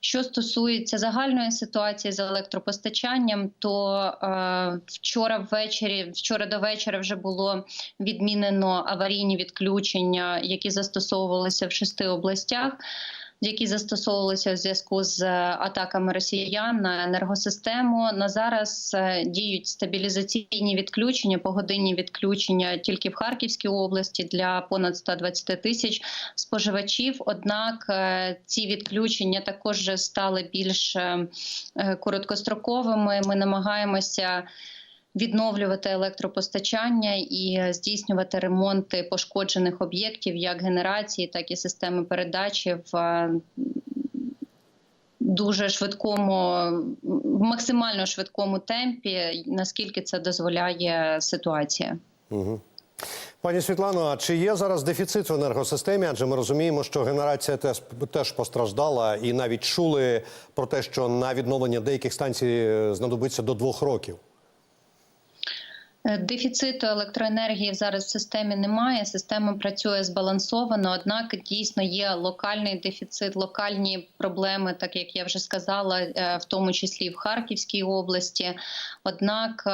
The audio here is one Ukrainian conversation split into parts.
Що стосується загальної ситуації з електропостачанням, то е, вчора ввечері, вчора до вечора вже було відмінено аварійні відключення, які застосовувалися в шести областях. Які застосовувалися в зв'язку з е, атаками росіян на енергосистему. На зараз е, діють стабілізаційні відключення, погодинні відключення тільки в Харківській області для понад 120 тисяч споживачів. Однак е, ці відключення також стали більш короткостроковими. Ми намагаємося. Відновлювати електропостачання і здійснювати ремонти пошкоджених об'єктів, як генерації, так і системи передачі в е, дуже швидкому, в максимально швидкому темпі, наскільки це дозволяє ситуація. Угу. Пані Світлано, а чи є зараз дефіцит в енергосистемі? Адже ми розуміємо, що генерація теж, теж постраждала, і навіть чули про те, що на відновлення деяких станцій е, знадобиться до двох років. Е, Дефіциту електроенергії зараз в системі немає. Система працює збалансовано. Однак дійсно є локальний дефіцит, локальні проблеми, так як я вже сказала, е, в тому числі в Харківській області. Однак, е,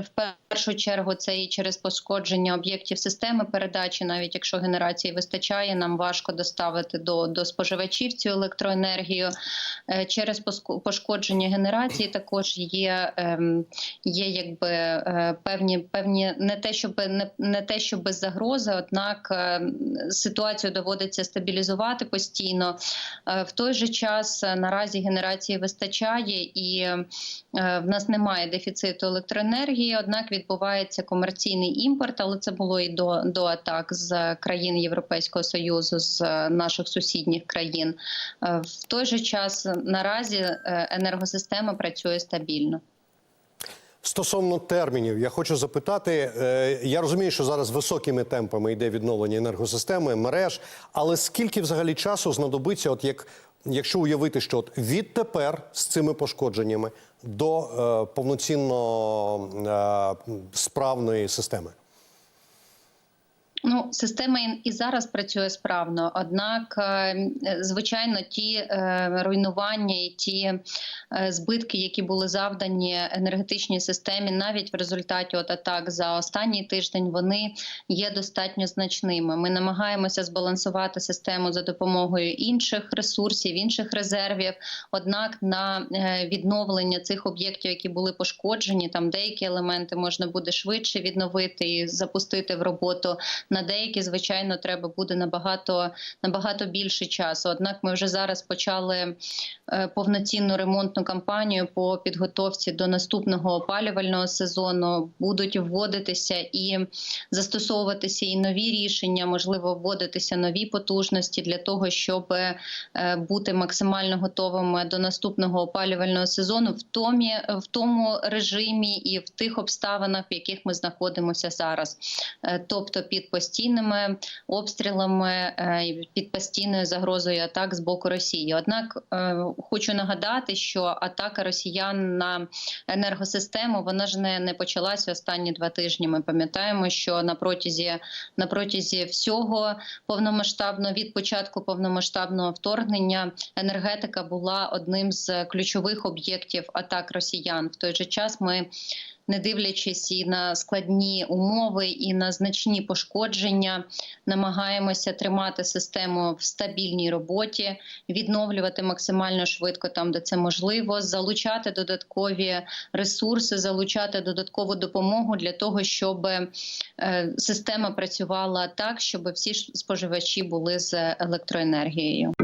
в першу чергу, це і через пошкодження об'єктів системи передачі, навіть якщо генерації вистачає, нам важко доставити до, до споживачів цю електроенергію. Е, Через пошкодження генерації також є, ем, є якби певні певні не те, щоб не, не те, що без загрози, однак е, ситуацію доводиться стабілізувати постійно. Е, В той же час е, наразі генерації вистачає і в нас немає дефіциту електроенергії. Однак відбувається комерційний імпорт, але це було і до, до атак з країн Європейського союзу, з наших сусідніх країн. В той же час наразі енергосистема працює стабільно. Стосовно термінів, я хочу запитати. е, Я розумію, що зараз високими темпами йде відновлення енергосистеми, мереж, але скільки взагалі часу знадобиться, от як якщо уявити, що от відтепер з цими пошкодженнями до е, повноцінно е, справної системи? Ну, система і- зараз працює справно. Однак, е, звичайно, ті е, руйнування і ті е, збитки, які були завдані енергетичній системі, навіть в результаті от атак за останній тиждень, вони є достатньо значними. Ми намагаємося збалансувати систему за допомогою інших ресурсів, інших резервів. Однак на е, відновлення цих об'єктів, які були пошкоджені, там деякі елементи можна буде швидше відновити і запустити в роботу. На деякі, звичайно, треба буде набагато набагато більше часу. Однак ми вже зараз почали е, повноцінну ремонтну кампанію по підготовці до наступного опалювального сезону. Будуть вводитися і застосовуватися і нові рішення, можливо, вводитися нові потужності для того, щоб е, бути максимально готовими до наступного опалювального сезону в томі, в тому режимі і в тих обставинах, в яких ми знаходимося зараз, Е, тобто під постійними обстрілами, е, під постійною загрозою атак з боку Росії. Однак е, хочу нагадати, що атака росіян на енергосистему вона ж не, не почалася останні два тижні. Ми пам'ятаємо, що на протязі на протязі всього повномасштабного від початку повномасштабного вторгнення енергетика була одним з ключових об'єктів атак росіян. В той же час ми не дивлячись і на складні умови, і на значні пошкодження, намагаємося тримати систему в стабільній роботі, відновлювати максимально швидко там, де це можливо, залучати додаткові ресурси, залучати додаткову допомогу для того, щоб е, система працювала так, щоб всі споживачі були з електроенергією.